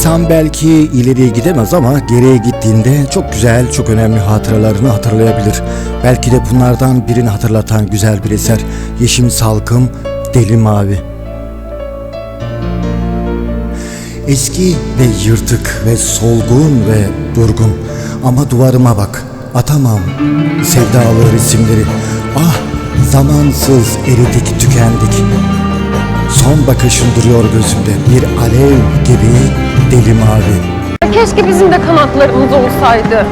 İnsan belki ileriye gidemez ama geriye gittiğinde çok güzel, çok önemli hatıralarını hatırlayabilir. Belki de bunlardan birini hatırlatan güzel bir eser. Yeşim Salkım, Deli Mavi. Eski ve yırtık ve solgun ve durgun. Ama duvarıma bak, atamam sevdalı resimleri. Ah, zamansız eridik, tükendik. Son bakışın duruyor gözümde bir alev gibi deli mavi. Keşke bizim de kanatlarımız olsaydı.